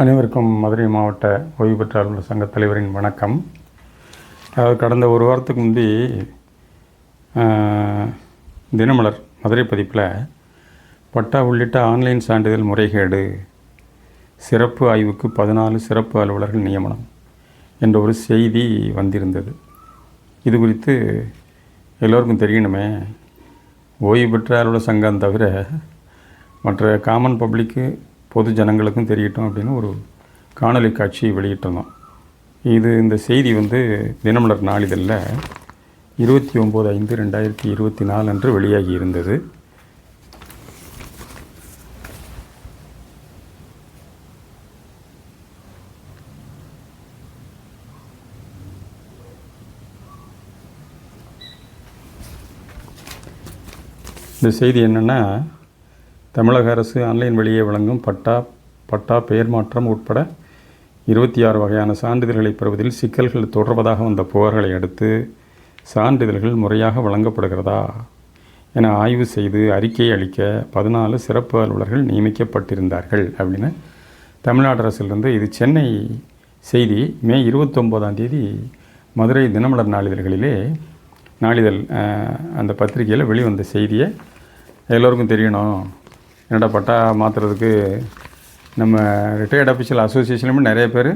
அனைவருக்கும் மதுரை மாவட்ட ஓய்வு பெற்ற அலுவலர் சங்க தலைவரின் வணக்கம். அதாவது கடந்த ஒரு வாரத்துக்கு முந்தி தினமலர் மதுரை பதிப்பில் பட்டா உள்ளிட்ட ஆன்லைன் சான்றிதழ் முறைகேடு சிறப்பு ஆய்வுக்கு பதினாலு சிறப்பு அலுவலர்கள் நியமனம் என்ற ஒரு செய்தி வந்திருந்தது. இது குறித்து எல்லோருக்கும் தெரியணுமே ஓய்வு பெற்ற அலுவலர் சங்கம் தவிர மற்ற காமன் பப்ளிக்கு பொது ஜனங்களுக்கும் தெரியட்டும் அப்படின்னு ஒரு காணொலி காட்சி வெளியிட்டிருந்தோம். இது இந்த செய்தி வந்து தினமலர் நாளிதழில் இருபத்தி ஒம்பது ஐந்து ரெண்டாயிரத்தி இருபத்தி நாலு அன்று வெளியாகி இருந்தது. இந்த செய்தி என்னென்னா தமிழக அரசு ஆன்லைன் வழியே வழங்கும் பட்டா பட்டா பெயர் மாற்றம் உட்பட இருபத்தி ஆறு வகையான சான்றிதழ்களை பெறுவதில் சிக்கல்கள் தொடர்வதாக வந்த புகார்களை அடுத்து சான்றிதழ்கள் முறையாக வழங்கப்படுகிறதா என ஆய்வு செய்து அறிக்கை அளிக்க பதினாலு சிறப்பு அலுவலர்கள் நியமிக்கப்பட்டிருந்தார்கள் அப்படின்னு தமிழ்நாடு அரசிலிருந்து இது சென்னை செய்தி. மே இருபத்தொம்போதாம் தேதி மதுரை தினமலர் நாளிதழ்களிலே நாளிதழ் அந்த பத்திரிகையில் வெளிவந்த செய்தியை எல்லோருக்கும் தெரியணும். என்னடா பட்டா மாற்றுறதுக்கு நம்ம ரிட்டையர்ட் அஃபிஷியல் அசோசியேஷன்லையுமே நிறைய பேர்.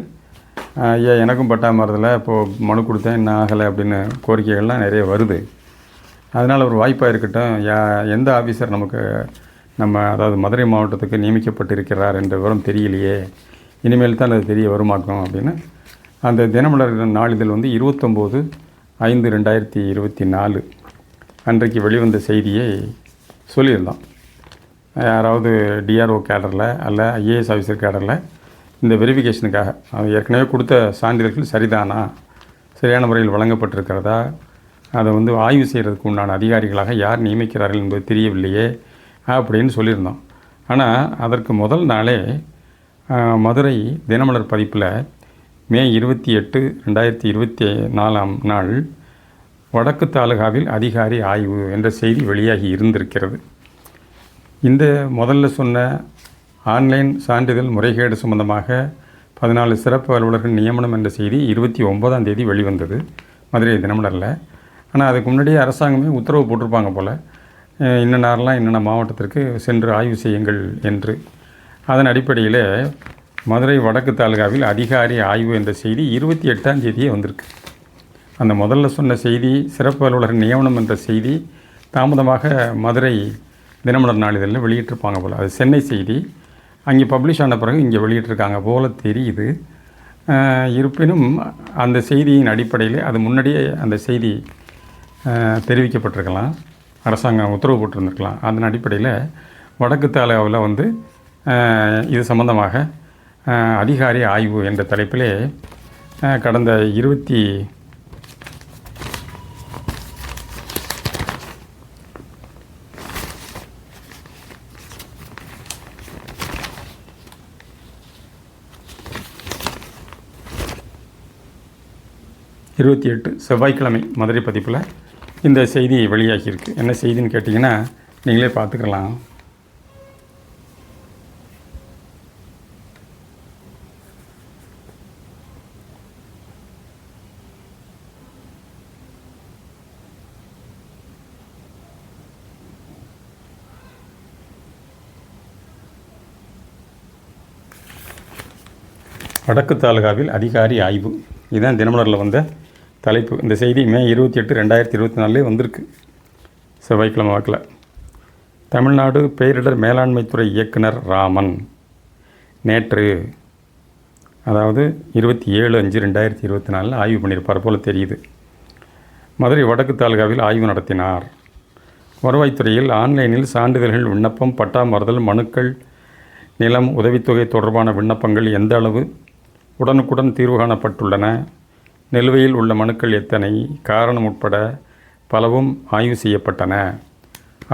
ஐயா எனக்கும் பட்டா மாறுதில்ல இப்போது மனு கொடுத்தேன் இன்னும் ஆகலை அப்படின்னு கோரிக்கைகள்லாம் நிறைய வருது. அதனால் ஒரு வாய்ப்பாக இருக்கட்டும் யா எந்த ஆஃபீஸர் நமக்கு நம்ம அதாவது மதுரை மாவட்டத்துக்கு நியமிக்கப்பட்டிருக்கிறார் என்ற விவரம் தெரியலையே. இனிமேல் தான் அது தெரிய வருமாக்கும் அப்படின்னு. அந்த தினமலர் நாளிதழ் வந்து இருபத்தொம்போது ஐந்து ரெண்டாயிரத்தி இருபத்தி நாலு. அன்றைக்கு வெளிவந்த செய்தியை சொல்லியிருந்தான் யாராவது டிஆர்ஓ கேடரில் அல்ல ஐஏஎஸ் ஆஃபீஸர் கேடரில் இந்த வெரிஃபிகேஷனுக்காக அது ஏற்கனவே கொடுத்த சான்றிதழ்கள் சரிதானா? சரியான முறையில் வழங்கப்பட்டிருக்கிறதா? அதை வந்து ஆய்வு செய்கிறதுக்கு உண்டான அதிகாரிகளாக யார் நியமிக்கிறார்கள் என்பது தெரியவில்லையே அப்படின்னு சொல்லியிருந்தோம். ஆனால் அதற்கு முதல் நாளே மதுரை தினமலர் பதிப்பில் மே இருபத்தி எட்டு ரெண்டாயிரத்தி இருபத்தி நாலாம் நாள் வடக்கு தாலுகாவில் அதிகாரி ஆய்வு என்ற செய்தி வெளியாகி இருந்திருக்கிறது. இந்த முதல்ல சொன்ன ஆன்லைன் சான்றிதழ் முறைகேடு சம்பந்தமாக பதினாலு சிறப்பு அலுவலர்கள் நியமனம் என்ற செய்தி இருபத்தி ஒன்பதாம் தேதி வெளிவந்தது. மதுரை தினமலரில். ஆனால் அதுக்கு முன்னாடியே அரசாங்கமே உத்தரவு போட்டிருப்பாங்க போல். அஹ் இன்ன நேரம்லாம் மாவட்டத்திற்கு சென்று ஆய்வு செய்யுங்கள் என்று. அதன் அடிப்படையில் மதுரை வடக்கு தாலுகாவில் அதிகாரி ஆய்வு என்ற செய்தி இருபத்தி எட்டாம் தேதியே வந்திருக்கு. அந்த முதல்ல சொன்ன செய்தி சிறப்பு அலுவலர் நியமனம் என்ற செய்தி தாமதமாக மதுரை தினமலர் நாளிதழில் வெளியிட்டிருப்பாங்க போல். அது சென்னை செய்தி. அங்கே பப்ளிஷ் ஆன பிறகு இங்கே வெளியிட்டிருக்காங்க போல தெரியுது. இருப்பினும் அந்த செய்தியின் அடிப்படையில் அது முன்னாடியே அந்த செய்தி தெரிவிக்கப்பட்டிருக்கலாம். அரசாங்கம் உத்தரவு போட்டிருந்துருக்கலாம். அதன் அடிப்படையில் வடக்கு தாலுகாவில் வந்து இது சம்பந்தமாக அதிகாரி ஆய்வு என்ற தலைப்பிலே கடந்த இருபத்தி இருபத்தி எட்டு செவ்வாய்க்கிழமை மதுரை பதிப்பில் இந்த செய்தி வெளியாகியிருக்கு. என்ன செய்தின்னு கேட்டிங்கன்னா நீங்களே பார்த்துக்கலாம். வடக்கு தாலுகாவில் அதிகாரி ஆய்வு. இதுதான் தினமலரில் வந்த தலைப்பு. இந்த செய்தி மே இருபத்தி எட்டு ரெண்டாயிரத்தி இருபத்தி நாலுலேயே வந்திருக்கு. செவ்வாய்க்கிழமை வாக்கில். தமிழ்நாடு பேரிடர் மேலாண்மைத்துறை இயக்குனர் ராமன் நேற்று அதாவது இருபத்தி ஏழு அஞ்சு ரெண்டாயிரத்தி இருபத்தி நாலில் ஆய்வு பண்ணியிருப்பார் போல் தெரியுது. மதுரை வடக்கு தாலுகாவில் ஆய்வு நடத்தினார். வருவாய்த்துறையில் ஆன்லைனில் சான்றிதழ்கள் விண்ணப்பம் பட்டா மாறுதல் மனுக்கள் நிலம் உதவித்தொகை தொடர்பான விண்ணப்பங்கள் எந்த அளவு உடனுக்குடன் தீர்வு காணப்பட்டுள்ளன? நிலுவையில் உள்ள மனுக்கள் எத்தனை? காரணம் உட்பட பலவும் ஆய்வு செய்யப்பட்டன.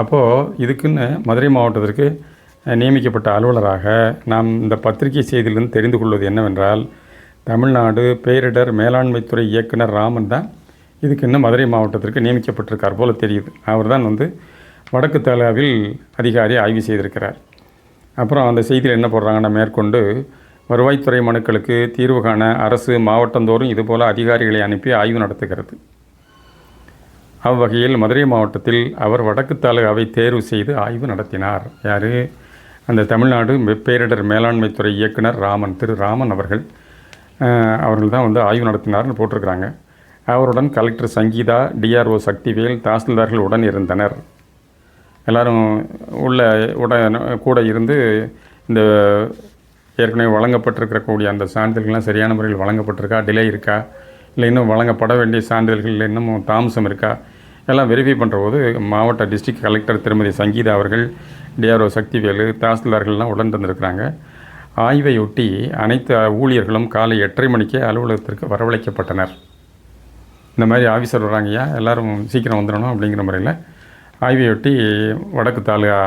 அப்போது இதுக்குன்னு மதுரை மாவட்டத்திற்கு நியமிக்கப்பட்ட அலுவலராக நாம் இந்த பத்திரிகை செய்தியிலிருந்து தெரிந்து கொள்வது என்னவென்றால் தமிழ்நாடு பேரிடர் மேலாண்மைத்துறை இயக்குனர் ராமன் தான் இதுக்கு இன்னும் மதுரை மாவட்டத்திற்கு நியமிக்கப்பட்டிருக்கார் போல தெரியுது. அவர் தான் வந்து வடக்கு தலாவில் அதிகாரி ஆய்வு செய்திருக்கிறார். அப்புறம் அந்த செய்தியில் என்ன போடுறாங்கன்னா மேற்கொண்டு வருவாய்த்துறை மனுக்களுக்கு தீர்வு காண அரசு மாவட்டந்தோறும் இதுபோல அதிகாரிகளை அனுப்பி ஆய்வு நடத்துகிறது. அவ்வகையில் மதுரை மாவட்டத்தில் அவர் வடக்கு தாலுகாவை தேர்வு செய்து ஆய்வு நடத்தினார். யார்? அந்த தமிழ்நாடு மெ- பேரிடர் மேலாண்மைத்துறை இயக்குனர் ராமன். திரு ராமன் அவர்கள் அவர்கள் தான் வந்து ஆய்வு நடத்தினார்னு போட்டிருக்கிறாங்க. அவருடன் கலெக்டர் சங்கீதா டிஆர்ஓ சக்திவேல் தாசில்தார்கள் உடன் இருந்தனர். எல்லாரும் உள்ள உட கூட இருந்து இந்த ஏற்கனவே வழங்கப்பட்டிருக்கக்கூடிய அந்த சான்றிதழ்கள்லாம் சரியான முறையில் வழங்கப்பட்டிருக்கா? டிலே இருக்கா? இல்லை இன்னும் வழங்கப்பட வேண்டிய சான்றிதழ்கள் இன்னமும் தாமசம் இருக்கா? எல்லாம் வெரிஃபை பண்ணுற போது மாவட்ட டிஸ்ட்ரிக்ட் கலெக்டர் திருமதி சங்கீதா அவர்கள் டிஆர்ஓ சக்திவேலு தாசில்தார்கள்லாம் உடன் இருந்திருக்கிறாங்க ஆய்வையொட்டி அனைத்து ஊழியர்களும் காலை எட்டரை மணிக்கே அலுவலகத்திற்கு வரவழைக்கப்பட்டனர். இந்த மாதிரி ஆஃபீஸர் வராங்கய்யா எல்லோரும் சீக்கிரம் வந்துடணும்? அப்படிங்கிற முறையில் ஆய்வையொட்டி வடக்கு தாலுகா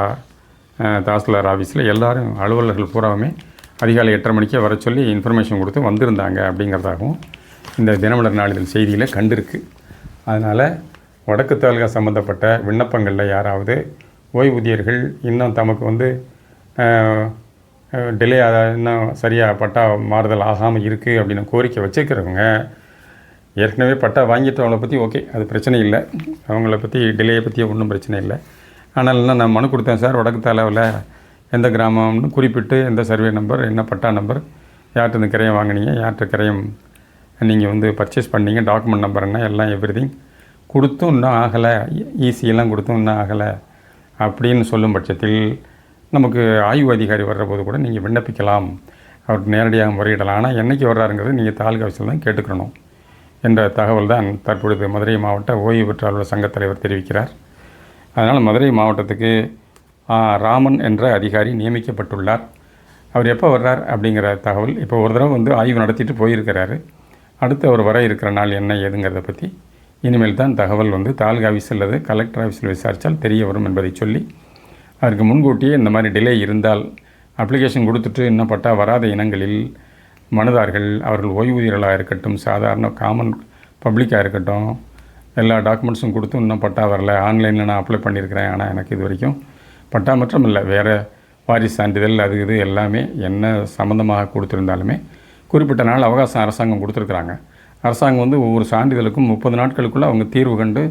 தாசில்தார் ஆஃபீஸில் எல்லாரும் அலுவலர்கள் பூராவுமே அதிகாலை எட்டரை மணிக்கே வர சொல்லி இன்ஃபர்மேஷன் கொடுத்து வந்திருந்தாங்க அப்படிங்கிறதாகவும் இந்த தினமலர் நாளிதழ் செய்தியில் கண்டிருக்கு. அதனால் வடக்கு தாலுகா சம்மந்தப்பட்ட விண்ணப்பங்களில் யாராவது ஓய்வூதியர்கள் இன்னும் தமக்கு வந்து டிலே இன்னும் சரியாக பட்டா மாறுதல் ஆகாமல் இருக்குது அப்படின்னு கோரிக்கை வச்சுருக்கிறவங்க ஏற்கனவே பட்டா வாங்கிட்டவங்கள பற்றி ஓகே அது பிரச்சனை இல்லை. அவங்கள பற்றி டிலேயை பற்றி ஒன்றும் பிரச்சனை இல்லை. ஆனால் இன்னும் நான் மனு கொடுத்தேன் சார் வடக்கு தலைவில் எந்த கிராமம்னு குறிப்பிட்டு எந்த சர்வே நம்பர் என்ன பட்டா நம்பர் யார்கிட்ட இந்த கிரையம் வாங்குனீங்க யார்கிட்ட கிரையம் நீங்கள் வந்து பர்ச்சேஸ் பண்ணீங்க டாக்குமெண்ட் நம்பர் என்ன எல்லாம் எவ்ரி கொடுத்தும் இன்னும் ஆகலை. ஈஸியெல்லாம் கொடுத்தும் இன்னும் ஆகலை. அப்படின்னு சொல்லும் பட்சத்தில் நமக்கு ஆய்வு அதிகாரி வர்ற போது கூட நீங்கள் விண்ணப்பிக்கலாம். அவர் நேரடியாக முறையிடலாம். ஆனால் என்றைக்கு வர்றாருங்கிறது நீங்கள் தாலுகா ஆஃபீஸில் தான் கேட்டுக்கணும் என்ற தகவல் தான் தற்பொழுது மதுரை மாவட்ட ஓய்வு பெற்ற அலுவலர் சங்கத் தலைவர் தெரிவிக்கிறார். அதனால் மதுரை மாவட்டத்துக்கு ராமன் என்ற அதிகாரி நியமிக்கப்பட்டுள்ளார். அவர் எப்போ வர்றார் அப்படிங்கிற தகவல் இப்போ ஒரு தடவை வந்து ஆய்வு நடத்திட்டு போயிருக்கிறாரு. அடுத்து அவர் வர இருக்கிற நாள் என்ன ஏதுங்கிறத பற்றி இனிமேல் தான் தகவல் வந்து தாலுகா ஆஃபீஸ் அல்லது கலெக்டர் ஆஃபீஸில் விசாரித்தால் தெரிய வரும் என்பதை சொல்லி அதற்கு முன்கூட்டியே இந்த மாதிரி டிலே இருந்தால் அப்ளிகேஷன் கொடுத்துட்டு இன்னும் பட்டா வராத இனங்களில் மனுதார்கள் அவர்கள் ஓய்வூதியர்களாக இருக்கட்டும் சாதாரண காமன் பப்ளிக்காக இருக்கட்டும் எல்லா டாக்குமெண்ட்ஸும் கொடுத்து இன்னும் பட்டா வரல ஆன்லைனில் நான் அப்ளை பண்ணியிருக்கிறேன் ஆனால் எனக்கு இது வரைக்கும் பட்டா மற்றும் இல்லை வேறு வாரிசு சான்றிதழ் அது இது எல்லாமே என்ன சம்மந்தமாக கொடுத்துருந்தாலுமே குறிப்பிட்ட நாள் அவகாசம் அரசாங்கம் கொடுத்துருக்குறாங்க. அரசாங்கம் வந்து ஒவ்வொரு சான்றிதழுக்கும் முப்பது நாட்களுக்குள்ளே அவங்க தீர்வு கண்டு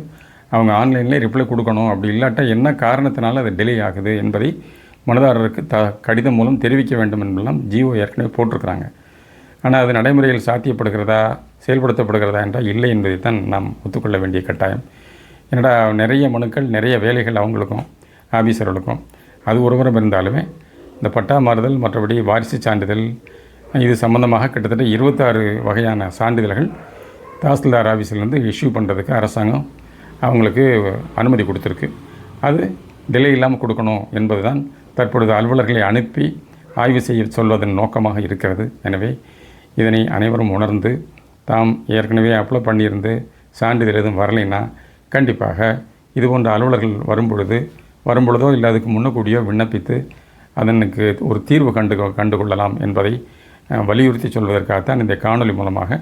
அவங்க ஆன்லைன்லேயே ரிப்ளை கொடுக்கணும். அப்படி இல்லாட்டா என்ன காரணத்தினால அது டிலே ஆகுது என்பதை மனுதாரருக்கு த கடிதம் மூலம் தெரிவிக்க வேண்டும் என்பதெல்லாம் ஜியோ ஏற்கனவே போட்டிருக்கிறாங்க. ஆனால் அது நடைமுறையில் சாத்தியப்படுகிறதா செயல்படுத்தப்படுகிறதா என்றால் இல்லை என்பதை தான் நாம் ஒத்துக்கொள்ள வேண்டிய கட்டாயம். என்னடா நிறைய மனுக்கள் நிறைய வேலைகள் அவங்களுக்கும். ஆஃபீஸர்களுக்கும் அது ஒருபுறம் இருந்தாலுமே இந்த பட்டா மாறுதல் மற்றபடி வாரிசு சான்றிதழ் இது சம்பந்தமாக கிட்டத்தட்ட இருபத்தாறு வகையான சான்றிதழ்கள் தாசில்தார் ஆஃபீஸிலேருந்து இஷ்யூ பண்ணுறதுக்கு அரசாங்கம் அவங்களுக்கு அனுமதி கொடுத்துருக்கு. அது டிலே இல்லாமல் கொடுக்கணும் என்பது தான் தற்பொழுது அலுவலர்களை அனுப்பி ஆய்வு செய்ய சொல்வதன் நோக்கமாக இருக்கிறது. எனவே இதனை அனைவரும் உணர்ந்து தாம் ஏற்கனவே அப்ளை பண்ணியிருந்து சான்றிதழ் எதுவும் வரலைன்னா கண்டிப்பாக இதுபோன்ற அலுவலர்கள் வரும்பொழுது வரும்பொழுதோ இல்லை அதுக்கு முன்னக்கூடியோ விண்ணப்பித்து அதனுக்கு ஒரு தீர்வு கண்டு கண்டுகொள்ளலாம் என்பதை வலியுறுத்தி சொல்வதற்காகத்தான் இந்த காணொலி மூலமாக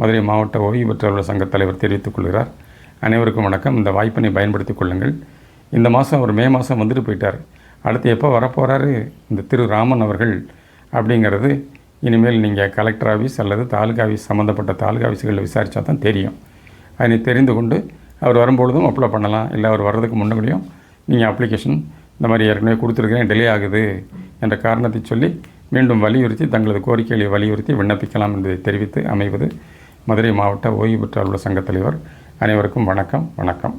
மதுரை மாவட்ட ஓய்வு பெற்றவர்கள் சங்கத் தலைவர் தெரிவித்துக் கொள்கிறார். அனைவருக்கும் வணக்கம். இந்த வாய்ப்பினை பயன்படுத்திக் கொள்ளுங்கள். இந்த மாதம் அவர் மே மாதம் வந்துட்டு போயிட்டார். அடுத்து எப்போ வரப்போகிறாரு இந்த திரு ராமன் அவர்கள் அப்படிங்கிறது இனிமேல் நீங்கள் கலெக்டர் ஆஃபீஸ் அல்லது தாலுகா ஆஃபீஸ் சம்மந்தப்பட்ட தாலுகா ஆஃபீஸுகளில் விசாரித்தா தான் தெரியும். அதனை தெரிந்து கொண்டு அவர் வரும்பொழுதும் அப்ளை பண்ணலாம். இல்லை அவர் வர்றதுக்கு முன்னாடியும் நீங்கள் அப்ளிகேஷன் இந்த மாதிரி ஏற்கனவே கொடுத்துருக்கேன் டிலே ஆகுது என்ற காரணத்தை சொல்லி மீண்டும் வலியுறுத்தி தங்களது கோரிக்கைகளை வலியுறுத்தி விண்ணப்பிக்கலாம் என்பதை தெரிவித்து அமைவது மதுரை மாவட்ட ஓய்வு பெற்ற அலுவலர் சங்கத் தலைவர். அனைவருக்கும் வணக்கம் வணக்கம்.